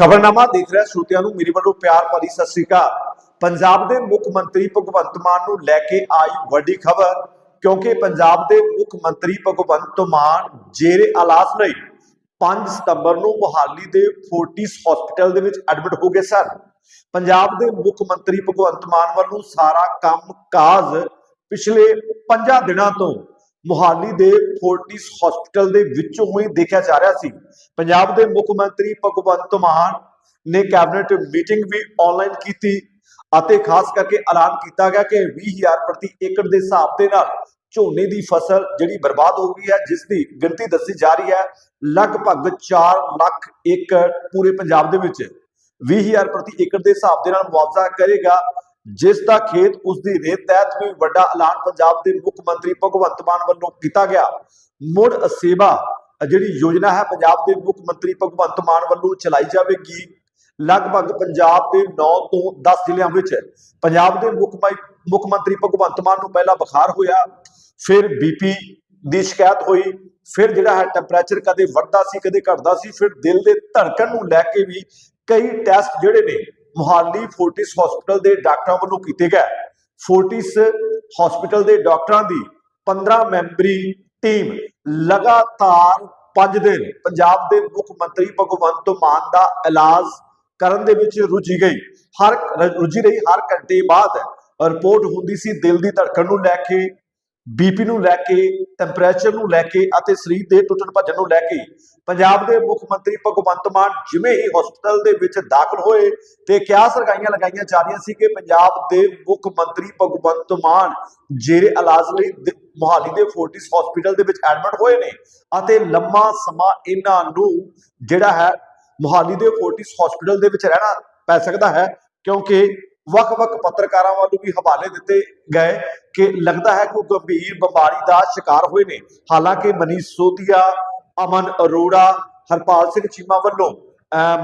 ਖਬਰਨਾਮਾ ਦੇਖ ਰਿਹਾ ਸਰੋਤਿਆਂ ਨੂੰ, ਮੇਰੀ ਵੱਲੋਂ ਪਿਆਰ ਭਰੀ ਸਤਿ ਸ੍ਰੀ ਅਕਾਲ। ਪੰਜਾਬ ਦੇ ਮੁੱਖ ਮੰਤਰੀ ਭਗਵੰਤ ਮਾਨ ਨੂੰ ਲੈ ਕੇ ਆਈ ਵੱਡੀ ਖਬਰ, ਕਿਉਂਕਿ ਪੰਜਾਬ ਦੇ ਮੁੱਖ ਮੰਤਰੀ ਭਗਵੰਤ ਮਾਨ ਜੇਰੇ ਇਲਾਜ ਲਈ 5 ਸਤੰਬਰ ਨੂੰ ਮੁਹਾਲੀ ਦੇ ਫੋਰਟਿਸ ਹਸਪੀਟਲ ਦੇ ਵਿੱਚ ਐਡਮਿਟ ਹੋ ਗਏ ਸਨ। ਪੰਜਾਬ ਦੇ ਮੁੱਖ ਮੰਤਰੀ ਭਗਵੰਤ ਮਾਨ ਵੱਲੋਂ ਸਾਰਾ ਕੰਮ ਕਾਜ ਪਿਛਲੇ 5 ਦਿਨਾਂ ਤੋਂ ਮੁਹਾਲੀ ਦੇ ਫੋਰਟਿਸ ਹਸਪੀਟਲ ਦੇ ਵਿੱਚੋਂ ਹੀ ਦੇਖਿਆ ਜਾ ਰਿਹਾ ਸੀ। ਪੰਜਾਬ ਦੇ ਮੁੱਖ ਮੰਤਰੀ ਭਗਵੰਤ ਮਾਨ ਨੇ ਕੈਬਨਿਟ ਮੀਟਿੰਗ ਵੀ ਆਨਲਾਈਨ ਕੀਤੀ ਅਤੇ ਖਾਸ ਕਰਕੇ ਐਲਾਨ ਕੀਤਾ ਗਿਆ ਕਿ 20000 ਪ੍ਰਤੀ ਏਕੜ ਦੇ ਹਿਸਾਬ ਦੇ ਨਾਲ ਝੋਨੇ ਦੀ ਫਸਲ ਜਿਹੜੀ ਬਰਬਾਦ ਹੋ ਗਈ ਹੈ, ਜਿਸ ਦੀ ਗਿਣਤੀ ਦੱਸੀ ਜਾ ਰਹੀ ਹੈ, ਲਗਭਗ 4 ਲੱਖ ਏਕੜ ਪੂਰੇ ਪੰਜਾਬ ਦੇ ਵਿੱਚ। 20000 ਪ੍ਰਤੀ ਏਕੜ ਦੇ ਹਿਸਾਬ ਦੇ ਨਾਲ ਮੁਆਵਜ਼ਾ ਕਰੇਗਾ ਜਿਸ ਦਾ ਖੇਤ ਉਸ ਦੀ ਰੇਤ ਤਹਿਤ ਵੀ ਵੱਡਾ ਐਲਾਨ ਪੰਜਾਬ ਦੇ ਮੁੱਖ ਮੰਤਰੀ ਭਗਵੰਤ ਮਾਨ ਵੱਲੋਂ ਕੀਤਾ ਗਿਆ। ਮੁੜ ਸੇਵਾ ਜਿਹੜੀ ਯੋਜਨਾ ਹੈ ਪੰਜਾਬ ਦੇ ਮੁੱਖ ਮੰਤਰੀ ਭਗਵੰਤ ਮਾਨ ਵੱਲੋਂ ਚਲਾਈ ਜਾਵੇਗੀ। ਲਗਭਗ ਪੰਜਾਬ ਦੇ 9 ਤੋਂ 10 ਜ਼ਿਲ੍ਹਿਆਂ ਵਿੱਚ ਪੰਜਾਬ ਦੇ ਮੁੱਖ ਮੁੱਖ ਮੰਤਰੀ ਭਗਵੰਤ ਮਾਨ ਨੂੰ ਪਹਿਲਾਂ ਬੁਖਾਰ ਹੋਇਆ, ਫਿਰ ਬੀਪੀ ਦੀ ਸ਼ਿਕਾਇਤ ਹੋਈ, ਫਿਰ ਜਿਹੜਾ ਹੈ ਟੈਂਪਰੇਚਰ ਕਦੇ ਵੱਧਦਾ ਸੀ, ਕਦੇ ਘਟਦਾ ਸੀ, ਫਿਰ ਦਿਲ ਦੇ ਧੜਕਣ ਨੂੰ ਲੈ ਕੇ ਵੀ ਕਈ ਟੈਸਟ ਜਿਹੜੇ ਨੇ ਮੁਹਾਲੀ ਫੋਰਟਿਸ ਹਸਪੀਟਲ ਦੇ ਡਾਕਟਰਾਂ ਵੱਲੋਂ ਕੀਤੇ ਗਏ। ਫੋਰਟਿਸ ਹਸਪੀਟਲ ਦੇ ਡਾਕਟਰਾਂ ਦੀ 15 ਮੈਂਬਰੀ ਟੀਮ ਲਗਾਤਾਰ 5 ਦਿਨ ਪੰਜਾਬ ਦੇ ਮੁੱਖ ਮੰਤਰੀ ਭਗਵੰਤ ਮਾਨ ਦਾ ਇਲਾਜ ਕਰਨ ਦੇ ਵਿੱਚ ਰੁੱਝੀ ਗਈ। ਹਰ ਰੁੱਝੀ ਰਹੀ ਹਰ ਘੰਟੇ ਬਾਅਦ ਰਿਪੋਰਟ ਹੁੰਦੀ ਸੀ ਦਿਲ ਦੀ ਧੜਕਣ ਨੂੰ ਲੈ ਕੇ ਬੀਪੀ ਨੂੰ ਲੈ ਕੇ ਟੈਂਪਰੇਚਰ ਨੂੰ ਲੈ ਕੇ ਅਤੇ ਸਰੀਰ ਦੇ ਟੁੱਟਣ ਭੱਜਣ ਨੂੰ ਲੈ ਕੇ ਪੰਜਾਬ ਦੇ ਮੁੱਖ ਮੰਤਰੀ ਭਗਵੰਤ ਮਾਨ ਜਿਵੇਂ ਹੀ ਹਸਪਤਾਲ ਦੇ ਵਿੱਚ ਦਾਖਲ ਹੋਏ ਤੇ ਕਿਆਸ ਲਗਾਈਆਂ ਲਗਾਈਆਂ ਜਾ ਰਹੀਆਂ ਸੀ ਕਿ ਪੰਜਾਬ ਦੇ ਮੁੱਖ ਮੰਤਰੀ ਭਗਵੰਤ ਮਾਨ ਜੇਰੇ ਇਲਾਜ ਲਈ ਦ- ਮੁਹਾਲੀ ਦੇ ਫੋਰਟਿਸ ਹਸਪੀਟਲ ਦੇ ਵਿੱਚ ਐਡਮਿਟ ਹੋਏ ਨੇ ਅਤੇ ਲੰਮਾ ਸਮਾਂ ਇਹਨਾਂ ਨੂੰ ਜਿਹੜਾ ਹੈ ਮੁਹਾਲੀ ਦੇ ਫੋਰਟਿਸ ਹਸਪੀਟਲ ਦੇ ਵਿੱਚ ਰਹਿਣਾ ਪੈ ਸਕਦਾ ਹੈ ਕਿਉਂਕਿ ਵੱਖ-ਵੱਖ ਪੱਤਰਕਾਰਾਂ ਵੱਲੋਂ ਵੀ ਹਵਾਲੇ ਦਿੱਤੇ ਗਏ ਕਿ ਲੱਗਦਾ ਹੈ ਕਿ ਉਹ ਗੰਭੀਰ ਬਿਮਾਰੀ ਦਾ ਸ਼ਿਕਾਰ ਹੋਏ ਨੇ। ਹਾਲਾਂਕਿ ਮਨੀਸ਼ ਸੋਧੀਆ, ਅਮਨ ਅਰੋੜਾ, ਹਰਪਾਲ ਸਿੰਘ ਚੀਮਾ ਵੱਲੋਂ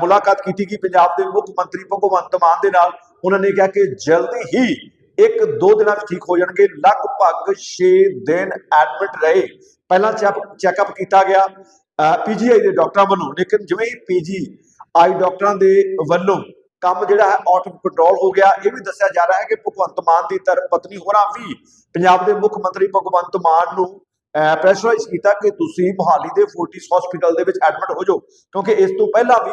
ਮੁਲਾਕਾਤ ਕੀਤੀ ਗਈ ਪੰਜਾਬ ਦੇ ਮੁੱਖ ਮੰਤਰੀ ਭਗਵੰਤ ਮਾਨ ਦੇ ਨਾਲ। ਉਹਨਾਂ ਨੇ ਕਿਹਾ ਕਿ ਜਲਦੀ ਹੀ ਇੱਕ ਦੋ ਦਿਨਾਂ ਵਿੱਚ ਠੀਕ ਹੋ ਜਾਣਗੇ। ਲਗਭਗ 6 ਦਿਨ ਐਡਮਿਟ ਰਹੇ। ਪਹਿਲਾਂ ਚੈੱਕਅਪ ਕੀਤਾ ਗਿਆ ਪੀਜੀਆਈ ਦੇ ਡਾਕਟਰਾਂ ਵੱਲੋਂ। ਲੇਕਿਨ ਜਿਵੇਂ ਹੀ ਪੀਜੀਆਈ ਡਾਕਟਰਾਂ ਦੇ ਵੱਲੋਂ ਕੰਮ ਜਿਹੜਾ ਹੈ ਆਊਟ ਆਫ ਕੰਟਰੋਲ ਹੋ ਗਿਆ। ਇਹ ਵੀ ਦੱਸਿਆ ਜਾ ਰਿਹਾ ਹੈ ਕਿ ਭਗਵੰਤ ਮਾਨ ਦੀ ਧਰਮ ਪਤਨੀ ਹੋਰਾਂ ਵੀ ਪੰਜਾਬ ਦੇ ਮੁੱਖ ਮੰਤਰੀ ਭਗਵੰਤ ਮਾਨ ਨੂੰ ਪ੍ਰੈਸ਼ਰਾਈਜ਼ ਕੀਤਾ ਕਿ ਤੁਸੀਂ ਮੁਹਾਲੀ ਦੇ ਫੋਰਟਿਸ ਹਸਪੀਟਲ ਦੇ ਵਿੱਚ ਐਡਮਿਟ ਹੋ ਜਾਓ। ਕਿਉਂਕਿ ਇਸ ਤੋਂ ਪਹਿਲਾਂ ਵੀ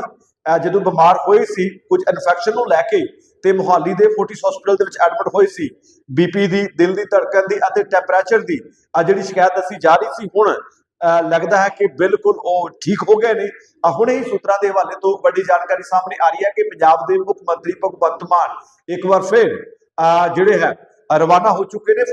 ਜਦੋਂ ਬਿਮਾਰ ਹੋਏ ਸੀ, ਕੁਝ ਇਨਫੈਕਸ਼ਨ ਨੂੰ ਲੈ ਕੇ ਤੇ ਮੁਹਾਲੀ ਦੇ ਫੋਰਟਿਸ ਹਸਪੀਟਲ ਦੇ ਵਿੱਚ ਐਡਮਿਟ ਹੋਏ ਸੀ। ਬੀਪੀ ਦੀ, ਦਿਲ ਦੀ ਧੜਕਣ ਦੀ ਅਤੇ ਟੈਂਪਰੇਚਰ ਦੀ ਆ ਜਿਹੜੀ ਸ਼ਿਕਾਇਤ ਦੱਸੀ ਜਾ ਰਹੀ ਸੀ ਹੁਣ ਲੱਗਦਾ ਹੈ ਕਿ ਬਿਲਕੁਲ ਉਹ ਠੀਕ ਹੋ ਗਏ ਨੇ। ਹੁਣੇ ਹੀ ਸੂਤਰਾਂ ਦੇ ਹਵਾਲੇ ਤੋਂ ਵੱਡੀ ਜਾਣਕਾਰੀ ਸਾਹਮਣੇ ਆ ਰਹੀ ਹੈ ਕਿ ਪੰਜਾਬ ਦੇ ਮੁੱਖ ਮੰਤਰੀ ਭਗਵੰਤ ਮਾਨ ਇੱਕ ਵਾਰ ਫਿਰ ਜਿਹੜੇ ਹੈ, ਰਵਾਨਾ ਹੋ ਚੁੱਕੇ ਨੇ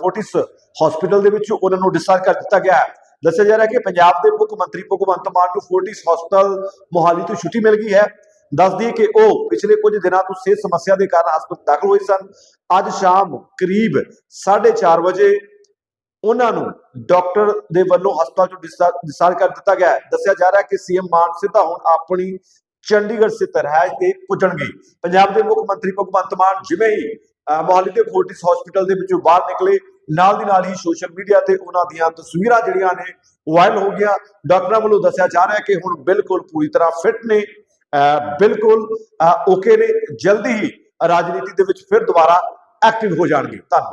ਫੋਰਟਿਸ ਹਸਪੀਟਲ ਦੇ ਵਿੱਚ। ਉਹਨਾਂ ਨੂੰ ਡਿਸਚਾਰਜ ਕਰ ਦਿੱਤਾ ਗਿਆ ਹੈ। ਦੱਸਿਆ ਜਾ ਰਿਹਾ ਕਿ ਪੰਜਾਬ ਦੇ ਮੁੱਖ ਮੰਤਰੀ ਭਗਵੰਤ ਮਾਨ ਨੂੰ ਫੋਰਟਿਸ ਹਸਪਤਾਲ ਮੋਹਾਲੀ ਤੋਂ ਛੁੱਟੀ ਮਿਲ ਗਈ ਹੈ। ਦੱਸ ਦਈਏ ਕਿ ਉਹ ਪਿਛਲੇ ਕੁਝ ਦਿਨਾਂ ਤੋਂ ਸਿਹਤ ਸਮੱਸਿਆ ਦੇ ਕਾਰਨ ਹਸਪਤਾਲ ਦਾਖਲ ਹੋਏ ਸਨ। ਅੱਜ ਸ਼ਾਮ ਕਰੀਬ 4:30 ਵਜੇ ਉਹਨਾਂ ਨੂੰ ਡਾਕਟਰ ਦੇ ਵੱਲੋਂ ਹਸਪਤਾਲ ਤੋਂ ਡਿਸਚਾਰਜ ਕਰ ਦਿੱਤਾ ਗਿਆ ਦੱਸਿਆ ਜਾ ਰਿਹਾ ਹੈ ਕਿ ਸੀਐਮ ਮਾਨ ਸਿੱਧਾ ਹੁਣ ਆਪਣੀ ਚੰਡੀਗੜ੍ਹ ਸੇ ਤਰਹਾਜ ਤੇ ਪੁੱਜਣਗੇ। ਪੰਜਾਬ ਦੇ ਮੁੱਖ ਮੰਤਰੀ ਭਗਵੰਤ ਮਾਨ ਜਿਵੇਂ ਹੀ ਮੋਹਾਲੀ ਦੇ ਫੋਰਟਿਸ ਹਸਪੀਟਲ ਦੇ ਵਿੱਚੋਂ ਬਾਹਰ ਨਿਕਲੇ, ਨਾਲ ਦੀ ਨਾਲ ਹੀ ਸੋਸ਼ਲ ਮੀਡੀਆ ਤੇ ਉਹਨਾਂ ਦੀਆਂ ਤਸਵੀਰਾਂ ਜਿਹੜੀਆਂ ਨੇ ਵਾਇਰਲ ਹੋ ਗਈਆਂ। ਡਾਕਟਰਾਂ ਵੱਲੋਂ ਦੱਸਿਆ ਜਾ ਰਿਹਾ ਕਿ ਹੁਣ ਬਿਲਕੁਲ ਪੂਰੀ ਤਰ੍ਹਾਂ ਫਿਟ ਨੇ ਬਿਲਕੁਲ ਓਕੇ ਨੇ। ਜਲਦੀ ਹੀ ਰਾਜਨੀਤੀ ਦੇ ਵਿੱਚ ਫਿਰ ਦੁਬਾਰਾ ਐਕਟਿਵ ਹੋ ਜਾਣਗੇ। ਧੰਨਵਾਦ।